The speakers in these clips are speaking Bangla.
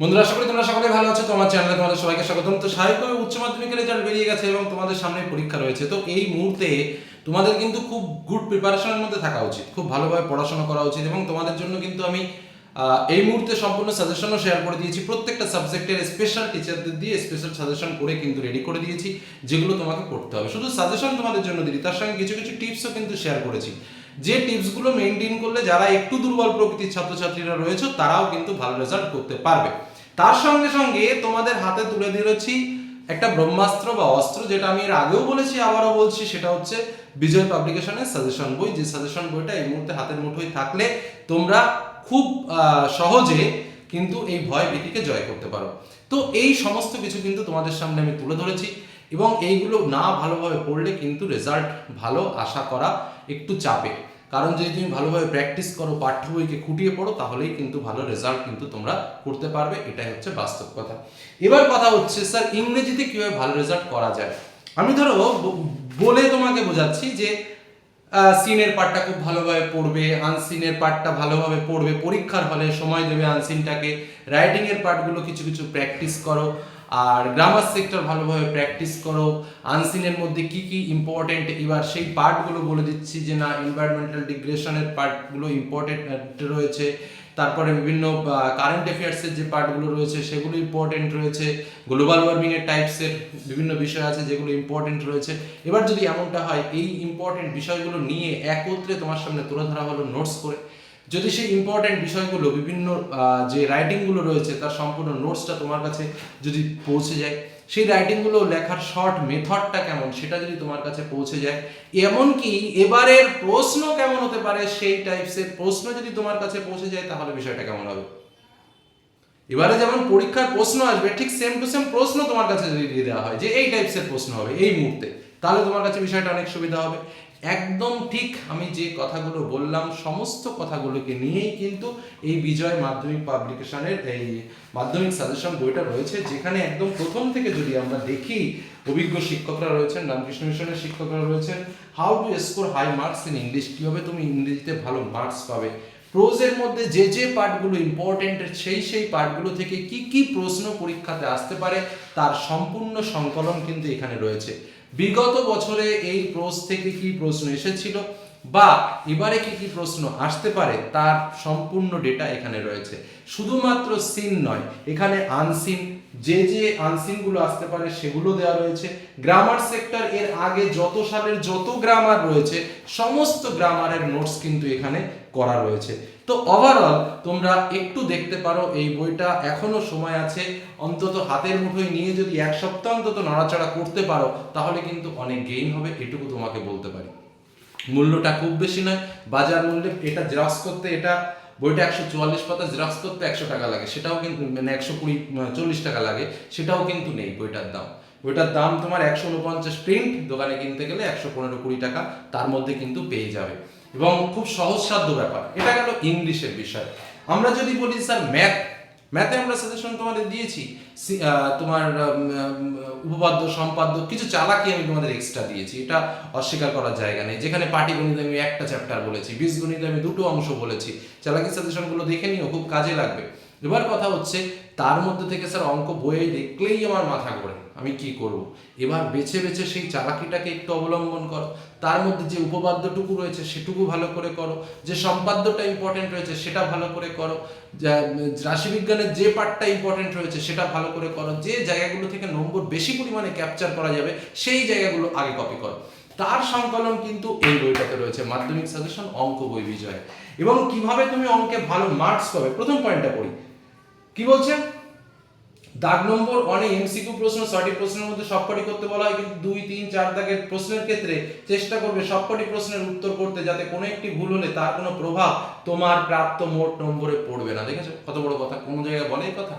বন্ধুরা, আশা করি তোমরা সকলে ভালো আছো। তোমার চ্যানেলে তোমাদের সবাইকে স্বাগতম। তো স্বাভাবিকভাবে উচ্চ মাধ্যমিকের রেজাল্ট বেরিয়ে গেছে এবং তোমাদের সামনে পরীক্ষা রয়েছে। তো এই মুহূর্তে তোমাদের কিন্তু খুব গুড প্রিপারেশনের মধ্যে থাকা উচিত। খুব ভালোভাবে পড়াশোনা করা উচিত এবং তোমাদের জন্য কিন্তু আমি এই মুহূর্তে সম্পূর্ণ সাজেশনও শেয়ার করে দিয়েছি। প্রত্যেকটা সাবজেক্টের স্পেশাল টিচারদের দিয়ে স্পেশাল সাজেশন করে কিন্তু রেডি করে দিয়েছি, যেগুলো তোমাকে করতে হবে। শুধু সাজেশন তোমাদের জন্য দিই তার সঙ্গে কিছু কিছু টিপসও কিন্তু শেয়ার করেছি। যে টিপসগুলো মেনটেন করলে যারা একটু দুর্বল প্রকৃতির ছাত্রছাত্রীরা রয়েছে, তারাও কিন্তু ভালো রেজাল্ট করতে পারবে। তার সঙ্গে সঙ্গে তোমাদের হাতে তুলে দিয়েছি একটা ব্রহ্মাস্ত্র বা অস্ত্র, যেটা আমি এর আগেও বলেছি, আবারও বলছি, সেটা হচ্ছে বিজয় পাবলিকেশনের সাজেশন বই। যে সাজেশন বইটা এই মুহূর্তে হাতের মুঠোয় থাকলে তোমরা খুব সহজে কিন্তু এই ভয় ভীতিকে জয় করতে পারো। তো এই সমস্ত কিছু কিন্তু তোমাদের সামনে আমি তুলে ধরেছি এবং এইগুলো না ভালোভাবে পড়লে কিন্তু রেজাল্ট ভালো আশা করা একটু চাপে। কারণ যদি তুমি ভালোভাবে প্র্যাকটিস করো, পাঠ্য বইকে খুঁটিয়ে পড়ো, তাহলেই কিন্তু ভালো রেজাল্ট কিন্তু তোমরা করতে পারবে। এটাই হচ্ছে বাস্তব কথা। এবার কথা হচ্ছে স্যার ইংরেজিতে কীভাবে ভালো রেজাল্ট করা যায়? আমি ধরো বলে তোমাকে বোঝাচ্ছি যে সিনের পার্টটা খুব ভালোভাবে পড়বে আনসিনের পার্টটা ভালোভাবে পড়বে, পরীক্ষার হলে সময় দেবে আনসিনটাকে রাইটিং এর পার্টগুলো কিছু কিছু প্র্যাকটিস করো। আর গ্রামার সেক্টর ভালোভাবে প্র্যাকটিস করো। আনসিনের মধ্যে কি কি ইম্পর্টেন্ট এবার সেই পার্টগুলো বলে দিচ্ছি যে, না এনভায়রনমেন্টাল ডিগ্রেশনের পার্টগুলো ইম্পর্টেন্ট রয়েছে। তারপরে বিভিন্ন কারেন্ট অ্যাফেয়ার্সের যে পার্টগুলো রয়েছে, সেগুলো ইম্পর্টেন্ট রয়েছে। গ্লোবাল ওয়ার্মিং এর টাইপসের বিভিন্ন বিষয় আছে যেগুলো ইম্পর্টেন্ট রয়েছে। এবার যদি এমনটা হয়, এই ইম্পর্টেন্ট বিষয়গুলো নিয়ে একত্রে তোমার সামনে তুলে ধরা হলো নোটস করে। যদি সেই ইম্পর্টেন্ট বিষয়গুলো, বিভিন্ন যে রাইটিংগুলো রয়েছে, তার সম্পূর্ণ নোটসটা তোমার কাছে যদি পৌঁছে যায়, সেই রাইটিংগুলো লেখার শর্ট মেথডটা কেমন, সেটা যদি তোমার কাছে পৌঁছে যায়, এমনকি এবারের প্রশ্ন কেমন হতে পারে, সেই টাইপসের প্রশ্ন যদি তোমার কাছে পৌঁছে যায়, তাহলে বিষয়টা কেমন হবে? এবারে যেমন পরীক্ষার প্রশ্ন আসবে, ঠিক সেম টু সেম প্রশ্ন তোমার কাছে যদি দিয়ে দেওয়া হয়, যে এই টাইপসের প্রশ্ন হবে, এই মুহূর্তে, তাহলে তোমার কাছে বিষয়টা অনেক সুবিধা হবে। একদম ঠিক আমি যে কথাগুলো বললাম, সমস্ত কথাগুলোকে নিয়েই কিন্তু এই বিজয় মাধ্যমিক পাবলিকেশনের এই মাধ্যমিক সাজেশন বইটা রয়েছে, যেখানে একদম প্রথম থেকে যদি আমরা দেখি, অভিজ্ঞ শিক্ষকরা রয়েছেন, রামকৃষ্ণ মিশনের শিক্ষকরা রয়েছেন how to score high marks in English কীভাবে তুমি ইংরেজিতে ভালো মার্কস পাবে প্রোজের মধ্যে যে যে পার্টগুলো ইম্পর্টেন্ট সেই সেই পার্টগুলো থেকে কি কি প্রশ্ন পরীক্ষাতে আসতে পারে, তার সম্পূর্ণ সংকলন কিন্তু এখানে রয়েছে। বিগত বছরে এই প্রোজ থেকে কি প্রশ্ন এসেছিল? বা এবারে কি কি প্রশ্ন আসতে পারে তার সম্পূর্ণ ডেটা এখানে রয়েছে। শুধুমাত্র সিন নয়, এখানে আনসিন যে যে আনসিনগুলো আসতে পারে সেগুলো দেওয়া রয়েছে। গ্রামার সেক্টর এর আগে যত সালের যত গ্রামার রয়েছে, সমস্ত গ্রামারের নোটস কিন্তু এখানে করা রয়েছে। তো ওভারঅল তোমরা একটু দেখতে পারো, এই বইটা এখনও সময় আছে, অন্তত হাতের মুঠোয় নিয়ে যদি এক সপ্তাহ অন্তত নড়াচড়া করতে পারো, তাহলে কিন্তু অনেক গেইন হবে, এটুকু তোমাকে বলতে পারি। মূল্যটা খুব বেশি নয়। বাজার মূল্যে এটা জেরক্স করতে এটা বইটা একশো চুয়াল্লিশ পাতা জেরক্স করতে একশো টাকা লাগে। সেটাও কিন্তু মানে একশো কুড়ি চল্লিশ টাকা লাগে। সেটাও কিন্তু নেই বইটার দাম। বইটার দাম তোমার একশো উনপঞ্চাশ প্রিন্ট দোকানে কিনতে গেলে একশো পনেরো কুড়ি টাকা, তার মধ্যে কিন্তু পেয়ে যাবে। এবং খুব সহজসাধ্য ব্যাপার। এটা গেল ইংলিশের বিষয়। আমরা যদি বলি, স্যার ম্যাথ ম্যাথে আমরা সাজেশন তোমাদের দিয়েছি। তোমার উপপাদ্য, সম্পাদ্য কিছু চালাকি আমি তোমাদের এক্সট্রা দিয়েছি। এটা অস্বীকার করার জায়গা নেই। যেখানে পাটিগণিতে আমি একটা চ্যাপ্টার বলেছি, বীজগণিত আমি দুটো অংশ বলেছি। চালাকি সাজেশনগুলো দেখে নিও, খুব কাজে লাগবে। এবার কথা হচ্ছে, তার মধ্যে থেকে স্যার অঙ্ক বইয়ে দেখলেই আমার মাথা ঘোরে, আমি কি করব? এবার বেছে বেছে সেই চালাকিটাকে একটু অবলম্বন করো। তার মধ্যে যে উপপাদ্যটুকু রয়েছে সেটুকু ভালো করে করো, যে সম্পাদ্যটা ইম্পর্টেন্ট রয়েছে সেটা ভালো করে করো রাশিবিজ্ঞানের যে পার্টটা ইম্পর্টেন্ট রয়েছে সেটা ভালো করে করো, যে জায়গাগুলো থেকে নম্বর বেশি পরিমাণে ক্যাপচার করা যাবে সেই জায়গাগুলো আগে কপি করো। তার সংকলন কিন্তু এই বইটাতে রয়েছে, মাধ্যমিক সাজেশন অঙ্ক বই বিজয়। এবং কীভাবে তুমি অঙ্কে ভালো মার্কস পাবে, প্রথম পয়েন্টটা পড়ি। কি বলছে? দাগ নম্বর অনেক এমসিকিউ প্রশ্ন, সঠিক প্রশ্নের মধ্যে সবকটি করতে বলা হয়, কিন্তু দুই, তিন, চার দাগের প্রশ্নের ক্ষেত্রে চেষ্টা করবে সবকটি প্রশ্নের উত্তর করতে যাতে কোনো একটি ভুল হলে তার কোনো প্রভাব তোমার প্রাপ্ত মোট নম্বরে পড়বে না। দেখেছ? কত বড় কথা। কোনো জায়গায় বলে কথা?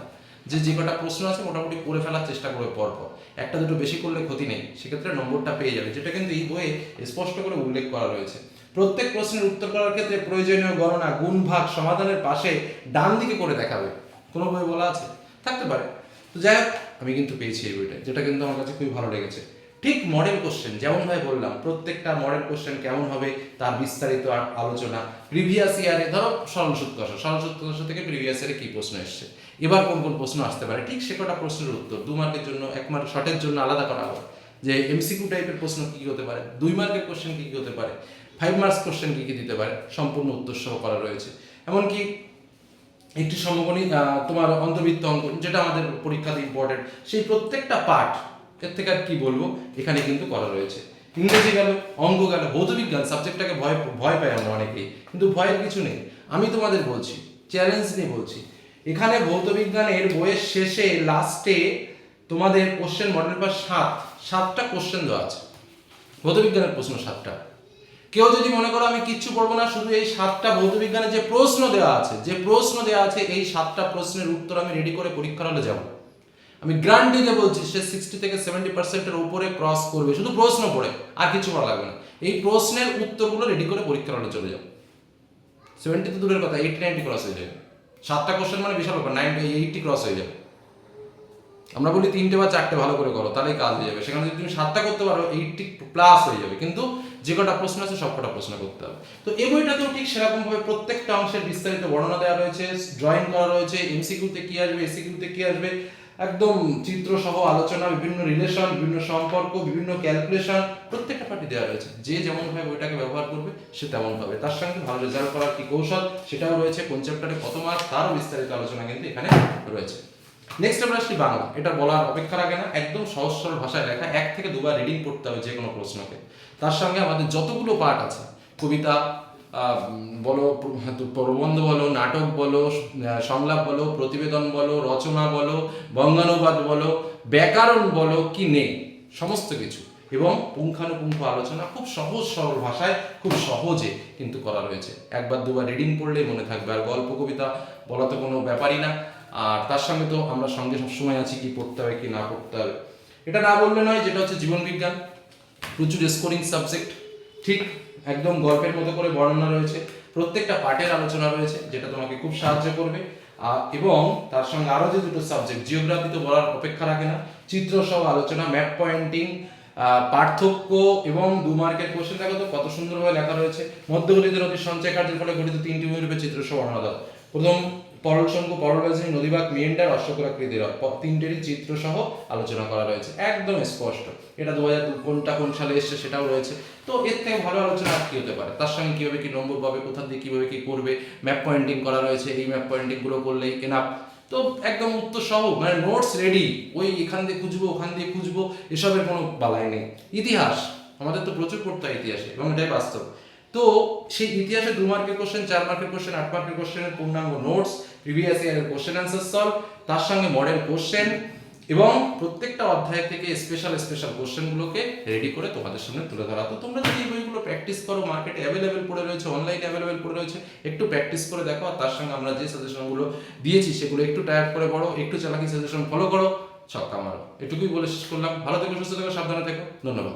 যে যে কটা প্রশ্ন আছে মোটামুটি করে ফেলার চেষ্টা করবে পরপর। একটা দুটো বেশি করলে ক্ষতি নেই, সেক্ষেত্রে নম্বরটা পেয়ে যাবে, যেটা কিন্তু এই বইয়ে স্পষ্ট করে উল্লেখ করা রয়েছে। প্রত্যেক প্রশ্নের উত্তর করার ক্ষেত্রে প্রয়োজনীয় গণনা গুণ ভাগ সমাধানের পাশে ডান দিকে করে দেখাবে। কোনো বই বলা আছে? থাকতে পারে। তো যাই হোক, আমি কিন্তু পেয়েছি এই বইটা, যেটা কিন্তু আমার কাছে খুবই ভালো লেগেছে। ঠিক মডেল কোশ্চেন যেমন ভাই বললাম, প্রত্যেকটা মডেল কোশ্চেন কেমন হবে তার বিস্তারিত আলোচনা। প্রিভিয়াস ইয়ারে ধরো আসা সরল সূত্র আসা থেকে প্রিভিয়াস ইয়ারে কি প্রশ্ন এসছে? এবার কোন কোন প্রশ্ন আসতে পারে? ঠিক সে কটা প্রশ্নের উত্তর, দু মার্কের জন্য, এক মার্ক শর্টের জন্য আলাদা করা হবে। যে এমসিকিউ টাইপের প্রশ্ন কী কী হতে পারে? দুই মার্কের কোশ্চেন কী কী হতে পারে? ফাইভ মার্কস কোশ্চেন কী কী দিতে পারে? সম্পূর্ণ উত্তর সহ করা রয়েছে। এমনকি একটি সমগণী তোমার অন্তর্বৃত্ত অঙ্ক যেটা আমাদের পরীক্ষাতে ইম্পর্টেন্ট সেই প্রত্যেকটা পার্ট এর থেকে আর কি বলব? এখানে কিন্তু করা রয়েছে। ইংরেজি গেল, অঙ্ক গেল ভৌতবিজ্ঞান সাবজেক্টটাকে ভয় ভয় পাই আমরা অনেকেই, কিন্তু ভয়ের কিছু নেই। আমি তোমাদের বলছি চ্যালেঞ্জ নিয়ে বলছি। এখানে ভৌতবিজ্ঞানের বইয়ের শেষে লাস্টে তোমাদের কোশ্চেন মডেল পাস সাত, সাতটা কোশ্চেন দেওয়া আছে। ভৌতবিজ্ঞানের প্রশ্ন সাতটা। কেউ যদি মনে করো আমি কিচ্ছু পড়ব না, শুধু এই সাতটা ভৌতবিজ্ঞানের যে প্রশ্ন দেওয়া আছে, যে প্রশ্ন দেওয়া আছে, এই সাতটা প্রশ্নের উত্তর আমি রেডি করে পরীক্ষার হলে যাব। আমি গ্রান্টি দিয়ে বলছি, সে সিক্সটি থেকে সেভেন্টি পার্সেন্টের উপরে ক্রস করবে, শুধু প্রশ্ন পড়ে, আর কিছু করা লাগবে না। এই প্রশ্নের উত্তরগুলো রেডি করে পরীক্ষার হলে চলে যাও সেভেন্টি তো দূরের কথা এইটি নাইনটি ক্রস হয়ে যাবে। সাতটা কোশ্চেন মানে বিশাল ব্যাপার নাইনটি এইটটি ক্রস হয়ে যাবে। আমরা বলি তিনটে বা চারটে ভালো করে করো, তাহলেই কাজ হয়ে যাবে। সেখানে যদি তুমি সাতটা করতে পারো এইটটি প্লাস হয়ে যাবে। কিন্তু যে কটা প্রশ্ন আছে সব কটা প্রশ্ন করতে হবে। তো এই বইটাতেও ঠিক সেরকম ভাবে প্রত্যেকটা অংশের বিস্তারিত বর্ণনা দেওয়া রয়েছে ড্রয়িং করা রয়েছে এমসিকিউতে কি আসবে এসিকিউতে কি আসবে, একদম চিত্র সহ আলোচনা, বিভিন্ন রিলেশন বিভিন্ন সম্পর্ক, বিভিন্ন ক্যালকুলেশন প্রত্যেকটা পার্টি দেওয়া রয়েছে। যে যেমন ভাবে বইটাকে ব্যবহার করবে, সে তেমন পাবে তার সঙ্গে ভালো রেজাল্ট করার কি কৌশল, সেটাও রয়েছে, কোন চ্যাপ্টারে কত মার্ক তারও বিস্তারিত আলোচনা কিন্তু এখানে রয়েছে। নেক্সট আমরা আসছি বাংলা এটা বলার অপেক্ষা রাখে না, একদম সহজ সরল ভাষায় লেখা, এক থেকে দুবার রিডিং পড়তে হবে যে কোনো প্রশ্নকে। তার সঙ্গে আমাদের যতগুলো পার্ট আছে, কবিতা বলো, প্রবন্ধ বলো, নাটক বলো, সংলাপ বলো, প্রতিবেদন বলো, রচনা বলো, বঙ্গানুবাদ বলো, ব্যাকরণ বলো, কি নেই, সমস্ত কিছু। এবং পুঙ্খানুপুঙ্খ আলোচনা খুব সহজ সরল ভাষায়, খুব সহজে কিন্তু করা রয়েছে। একবার দুবার রিডিং পড়লেই মনে থাকবে, আর গল্প, কবিতা বলা তো কোনো ব্যাপারই না। আর তার সঙ্গে তো আমরা সঙ্গে সবসময় আছি কি পড়তে হবে কি না পড়তে হবে এটা না বললে নয়, যেটা হচ্ছে জীবন বিজ্ঞান। প্রচুর স্কোরিং সাবজেক্ট ঠিক একদম গল্পের মতো করে বর্ণনা রয়েছে। প্রত্যেকটা পার্টের আলোচনা রয়েছে, যেটা তোমাকে খুব সাহায্য করবে। এবং তার সঙ্গে আরও যে দুটো সাবজেক্ট জিওগ্রাফি তো বলার অপেক্ষা রাখে না। চিত্র সহ আলোচনা ম্যাপ পয়েন্টিং পার্থক্য এবং দু মার্কের কোশ্চেন দেখো তো কত সুন্দরভাবে লেখা রয়েছে। মধ্যগলিতের অতি সঞ্চয় কার্যের ফলে গঠিত তিনটি ভূমিরূপে চিত্র সহ বর্ণনা দাও। প্রথম পরল শঙ্কু পরল রাজনী নদীবাগ মেন্ডার অশ্বকরাকৃতির তিনটেরই চিত্র সহ আলোচনা করা রয়েছে। একদম স্পষ্ট। এটা দু হাজার কোনটা কোন সালে এসছে সেটাও রয়েছে। তো এর থেকে ভালো আলোচনা আর কি হতে পারে? তার সঙ্গে কীভাবে কি নম্বর পাবে কোথা দিয়ে কীভাবে কী করবে ম্যাপ পয়েন্টিং করা রয়েছে, এই ম্যাপ পয়েন্টিংগুলো করলেই এনাফ তো একদম উত্তর সহ মানে নোটস রেডি ওই এখান দিয়ে খুঁজবো, ওখান দিয়ে খুঁজবো, এসবের কোনো বালাই নেই। ইতিহাস, আমাদের তো প্রচুর পড়তে হয় ইতিহাসে, এবং এটাই বাস্তব। তো সেই ইতিহাসে দু মার্কের কোশ্চেন চার মার্কের কোশ্চেন আট মার্কের কোশ্চেনের পূর্ণাঙ্গ নোটস প্রিভিয়াস ইয়ারের কোশ্চেন অ্যান্সার সলভ তার সঙ্গে মডেল কোশ্চেন এবং প্রত্যেকটা অধ্যায় থেকে স্পেশাল স্পেশাল কোশ্চেনগুলোকে রেডি করে তোমাদের সামনে তুলে ধরা। তো তোমরা যদি এই বইগুলো প্র্যাকটিস করো মার্কেটে অ্যাভেলেবেল পড়ে রয়েছে অনলাইনে অ্যাভেলেবেল পড়ে রয়েছে, একটু প্র্যাকটিস করে দেখো আর তার সঙ্গে আমরা যে সাজেশনগুলো দিয়েছি সেগুলো একটু টায়ার করে পড়ো, একটু চালাকি সাজেশন ফলো করো, ছক্কা মারো। এটুকুই বলে শেষ করলাম। ভালো থেকো, সুস্থ থেকো, সাবধানে থেকো। ধন্যবাদ।